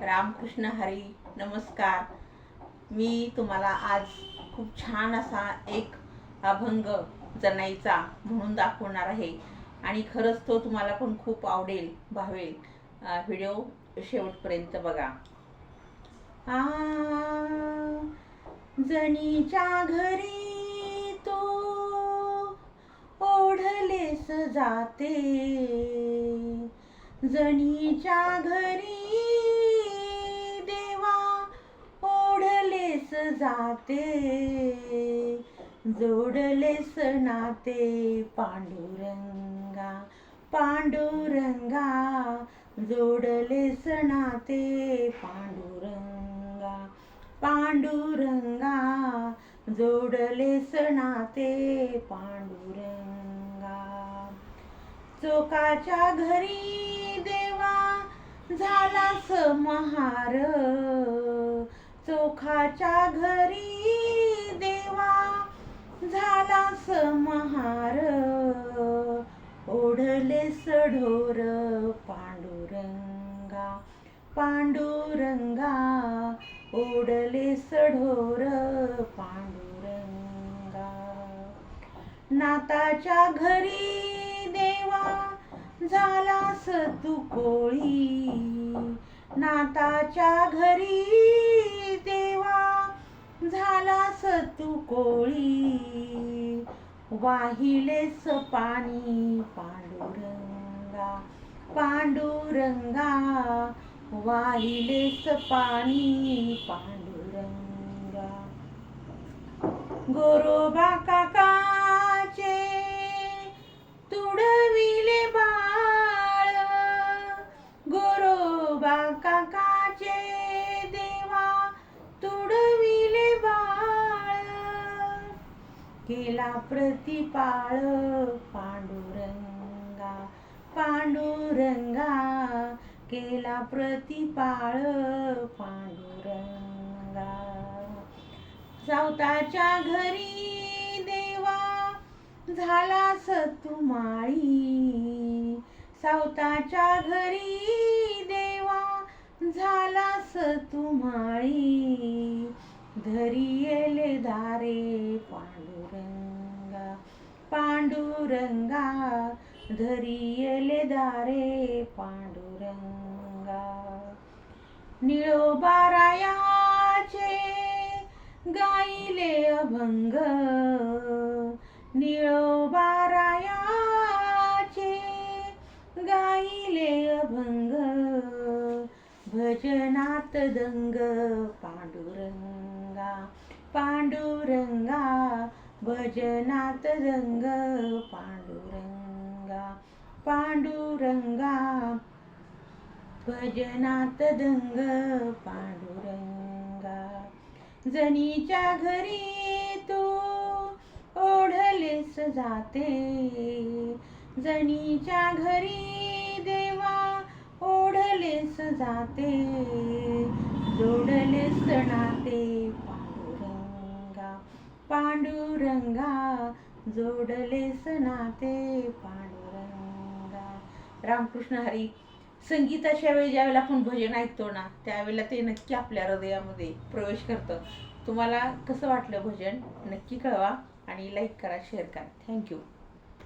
रामकृष्ण हरी नमस्कार. मी तुम्हाला आज खूप छान असा एक अभंग जनाईचा म्हणून दाखवणार आहे. आणि खरंच तो तुम्हाला पण खूप आवडेल भावेल. व्हिडिओ शेवटपर्यंत बघा. आ, जणीच्या घरी तो ओढलेस जाते. जणीच्या घरी जाते जोडलेस नाते पांडुरंगा पांडुरंगा जोडलेस नाते पांडुरंगा पांडुरंगा जोडलेस नाते पांडुरंगा. चोकाच्या घरी देवा झाला समहार चोखाच्या घरी देवा झाला समहार ओढले ढोर पांडुरंगा पांडुरंगा. ओढले ढोर पांडुरंगा. नाताच्या घरी देवा झालास तू कोळी नाताच्या घरी झालास तू कोळी. वाहिलेस पाणी पांडुरंगा पांडुरंगा. वाहिलेस पाणी पांडुरंगा. गोरोबा का केला प्रतिपाळ पांडुरंगा पांडुरंगा. केला प्रतिपाळ पांडुरंगा. सावताच्या घरी देवा झाला सतुमाळी सावताच्या घरी देवा झाला सतुमाळी माळी येले दारे पांडुरंगा पांडुरंगा धरी येले दारे पांडुरंगा. निळोबारायाचे गाईले अभंग निळोबारायाचे गाईले अभंग भजनात दंग पांडुरंगा. पांडुरंगा भजनात रंग पांडुरंगा पांडुरंगा भजनात दंग पांडुरंगा. जणीच्या घरी तू ओढलेस जाते. जणीच्या घरी देवा ओढलेस जाते. जोडलेस नाते पांडुरंगा जोडलेस सनाते पांडुरंगा. रामकृष्ण हरी संगीताच्या वेळी ज्यावेळेला आपण भजन ऐकतो ना त्यावेळेला ते नक्की आपल्या हृदयामध्ये प्रवेश करतं. तुम्हाला कसं वाटलं भजन? नक्की कळवा आणि लाईक करा शेअर करा. थँक्यू